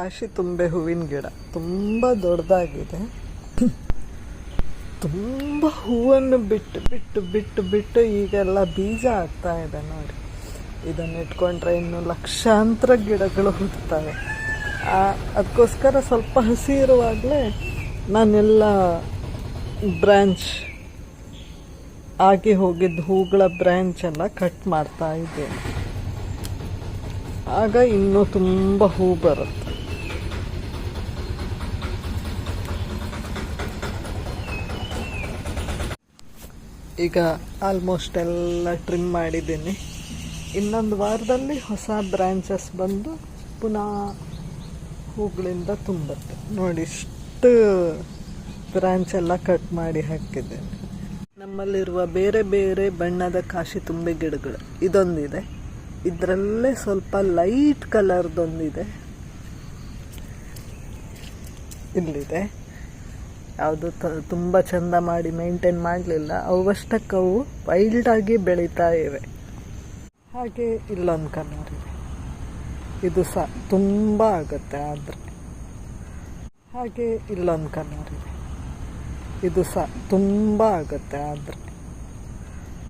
ಕಾಶಿ ತುಂಬೆ ಹೂವಿನ ಗಿಡ. ತುಂಬ ದೊಡ್ಡದಾಗಿದೆ. ತುಂಬ ಹೂವನ್ನು ಬಿಟ್ಟು ಬಿಟ್ಟು ಬಿಟ್ಟು ಬಿಟ್ಟು ಈಗೆಲ್ಲ ಬೀಜ ಆಗ್ತಾ ಇದೆ ನೋಡಿ. ಇದನ್ನು ಇಟ್ಕೊಂಡ್ರೆ ಇನ್ನು ಲಕ್ಷಾಂತರ ಗಿಡಗಳು ಹುಟ್ಟುತ್ತವೆ ಅದಕ್ಕೋಸ್ಕರ ಸ್ವಲ್ಪ ಹಸಿ ಇರುವಾಗಲೇ ನಾನೆಲ್ಲ ಬ್ರ್ಯಾಂಚ್ ಆಗಿ ಹೋಗಿದ್ದ ಹೂಗಳ ಬ್ರ್ಯಾಂಚ್ ಎಲ್ಲ ಕಟ್ ಮಾಡ್ತಾ ಇದ್ದೇನೆ. ಆಗ ಇನ್ನೂ ತುಂಬ ಹೂ ಬರುತ್ತೆ. ಈಗ ಆಲ್ಮೋಸ್ಟ್ ಎಲ್ಲ ಟ್ರಿಮ್ ಮಾಡಿದ್ದೀನಿ. ಇನ್ನೊಂದು ವಾರದಲ್ಲಿ ಹೊಸ ಬ್ರ್ಯಾಂಚಸ್ ಬಂದು ಪುನಃ ಹೂಗಳಿಂದ ತುಂಬುತ್ತೆ. ನೋಡಿ, ಇಷ್ಟು ಬ್ರ್ಯಾಂಚ್ ಎಲ್ಲ ಕಟ್ ಮಾಡಿ ಹಾಕಿದ್ದೇನೆ. ನಮ್ಮಲ್ಲಿರುವ ಬೇರೆ ಬೇರೆ ಬಣ್ಣದ ಕಾಶಿ ತುಂಬೆ ಗಿಡಗಳು, ಇದೊಂದಿದೆ. ಇದರಲ್ಲೇ ಸ್ವಲ್ಪ ಲೈಟ್ ಕಲರ್ದೊಂದಿದೆ ಇಲ್ಲಿದೆ. ಯಾವುದು ತುಂಬ ಚೆಂದ ಮಾಡಿ ಮೇಂಟೈನ್ ಮಾಡಲಿಲ್ಲ. ಅವಷ್ಟಕ್ಕೆ ಅವು ವೈಲ್ಡಾಗಿ ಬೆಳೀತಾ ಇವೆ. ಹಾಗೆ ಇಲ್ಲೊಂದು ಕಲರ್ ಇದೆ. ಇದು ಸಹ ತುಂಬ ಆಗುತ್ತೆ ಆದರೆ. ಹಾಗೆ ಇಲ್ಲೊಂದು ಕಲರ್ ಇದೆ. ಇದು ಸಹ ತುಂಬ ಆಗುತ್ತೆ ಆದರೆ.